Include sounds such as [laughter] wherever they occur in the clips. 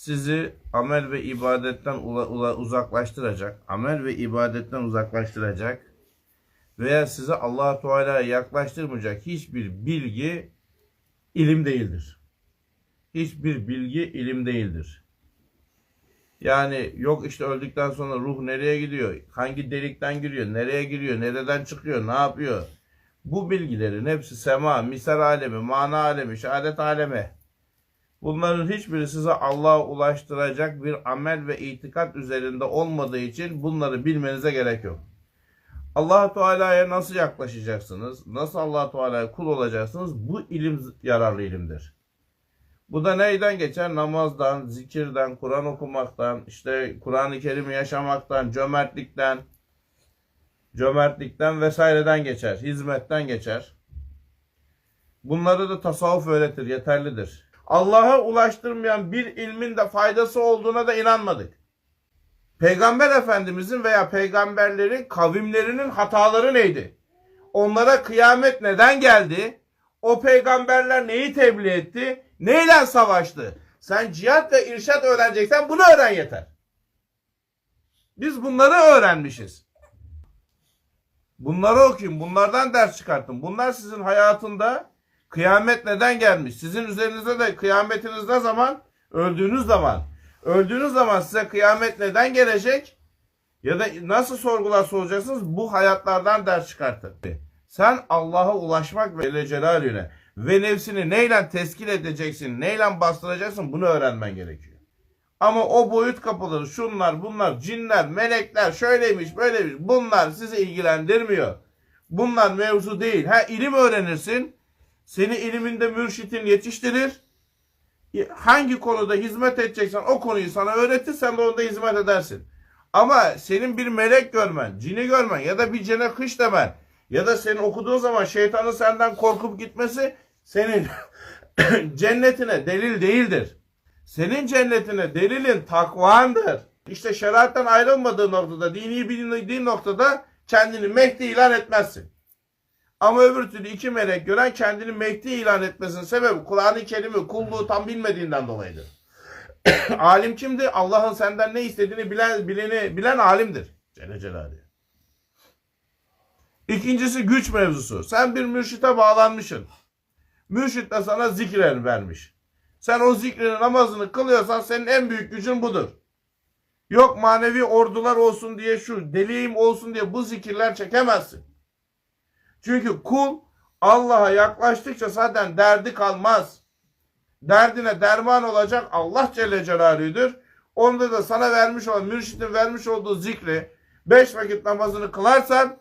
sizi amel ve ibadetten uzaklaştıracak, amel ve ibadetten uzaklaştıracak veya sizi Allah Teala'ya yaklaştırmayacak hiçbir bilgi ilim değildir. Hiçbir bilgi ilim değildir. Yani yok işte öldükten sonra ruh nereye gidiyor? Hangi delikten giriyor? Nereye giriyor? Nereden çıkıyor? Ne yapıyor? Bu bilgilerin hepsi sema, misal alemi, mana alemi, şehadet alemi. Bunların hiçbiri size Allah'a ulaştıracak bir amel ve itikat üzerinde olmadığı için bunları bilmenize gerek yok. allah Teala'ya nasıl yaklaşacaksınız? Nasıl allah Teala'ya kul olacaksınız? Bu ilim yararlı ilimdir. Bu da neyden geçer? Namazdan, zikirden, Kur'an okumaktan, işte Kur'an-ı Kerim'i yaşamaktan, cömertlikten, cömertlikten vesaireden geçer. Hizmetten geçer. Bunları da tasavvuf öğretir, yeterlidir. Allah'a ulaştırmayan bir ilmin de faydası olduğuna da inanmadık. Peygamber Efendimizin veya peygamberlerin kavimlerinin hataları neydi? Onlara kıyamet neden geldi? O peygamberler neyi tebliğ etti? Neyle savaştı? Sen cihat ve irşat öğreneceksen bunu öğren yeter. Biz bunları öğrenmişiz. Bunları okuyun. Bunlardan ders çıkartın. Bunlar sizin hayatında kıyamet neden gelmiş? Sizin üzerinize de kıyametiniz ne zaman? Öldüğünüz zaman. Öldüğünüz zaman size kıyamet neden gelecek? Ya da nasıl sorular soracaksınız? Bu hayatlardan ders çıkartın. Sen Allah'a ulaşmak ve Celle ve nefsini neyle teskil edeceksin, neyle bastıracaksın bunu öğrenmen gerekiyor. Ama o boyut kapıları, şunlar, bunlar, cinler, melekler, şöyleymiş, böyleymiş. Bunlar sizi ilgilendirmiyor. Bunlar mevzu değil. Ha ilim öğrenirsin. Seni iliminde mürşitin yetiştirir. Hangi konuda hizmet edeceksen o konuyu sana öğretir. Sen de onda hizmet edersin. Ama senin bir melek görmen, cini görmen ya da bir cene kış demen ya da senin okuduğun zaman şeytanın senden korkup gitmesi senin [coughs] cennetine delil değildir. Senin cennetine delilin takvandır. İşte şeriattan ayrılmadığı noktada, dini bilindiği noktada kendini Mehdi ilan etmezsin. Ama öbür türlü iki melek gören kendini Mehdi ilan etmesinin sebebi Kur'an-ı Kerim'i kulluğu tam bilmediğinden dolayıdır. [coughs] alim kimdi? Allah'ın senden ne istediğini bilen, bileni, bilen alimdir. Celle Celaluhu. İkincisi güç mevzusu. Sen bir mürşite bağlanmışsın. Mürşit de sana zikir vermiş. Sen o zikrini namazını kılıyorsan senin en büyük gücün budur. Yok manevi ordular olsun diye şu deliyim olsun diye bu zikirler çekemezsin. Çünkü kul Allah'a yaklaştıkça zaten derdi kalmaz. Derdine derman olacak Allah Celle Celaluhu'dur. Onda da sana vermiş olan mürşidin vermiş olduğu zikri beş vakit namazını kılarsan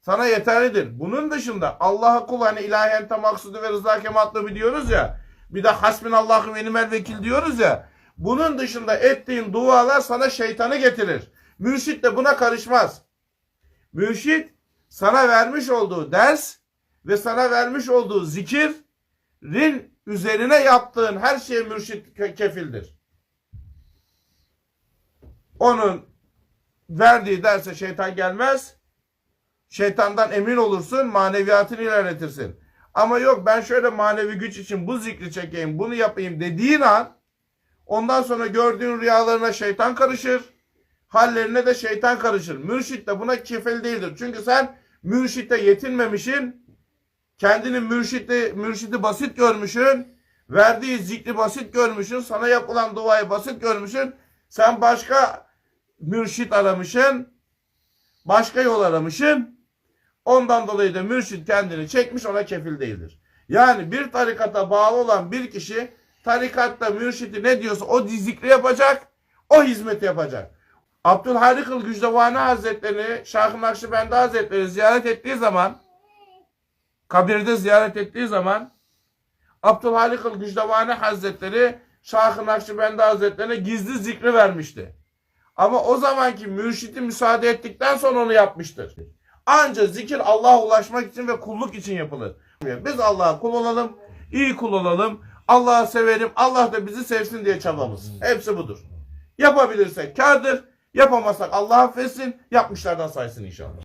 sana yeterlidir. Bunun dışında Allah'a kul hani ilahi ente maksudu ve rıza kematlı diyoruz ya. Bir de hasbinallahu ve nimel vekil diyoruz ya. Bunun dışında ettiğin dualar sana şeytanı getirir. Mürşit de buna karışmaz. Mürşit sana vermiş olduğu ders ve sana vermiş olduğu zikirin üzerine yaptığın her şeye mürşit ke- kefildir. Onun verdiği derse şeytan gelmez. Şeytandan emin olursun, maneviyatını ilerletirsin. Ama yok ben şöyle manevi güç için bu zikri çekeyim, bunu yapayım dediğin an ondan sonra gördüğün rüyalarına şeytan karışır. Hallerine de şeytan karışır. Mürşit de buna kefil değildir. Çünkü sen mürşite yetinmemişsin. Kendini mürşidi, mürşidi basit görmüşsün. Verdiği zikri basit görmüşsün. Sana yapılan duayı basit görmüşsün. Sen başka mürşit aramışsın. Başka yol aramışsın. Ondan dolayı da mürşit kendini çekmiş ona kefil değildir. Yani bir tarikata bağlı olan bir kişi tarikatta mürşidi ne diyorsa o zikri yapacak, o hizmeti yapacak. Abdülhalikül Gücdevani Hazretleri, Şah-ı Nakşibendi Hazretleri ziyaret ettiği zaman, kabirde ziyaret ettiği zaman, Abdülhalikül Gücdevani Hazretleri, Şah-ı Nakşibendi Hazretlerine gizli zikri vermişti. Ama o zamanki mürşidi müsaade ettikten sonra onu yapmıştır. Anca zikir Allah'a ulaşmak için ve kulluk için yapılır. Biz Allah'a kul olalım, iyi kul olalım, Allah'ı severim, Allah da bizi sevsin diye çabamız. Hepsi budur. Yapabilirsek kârdır, yapamazsak Allah affetsin, yapmışlardan saysın inşallah.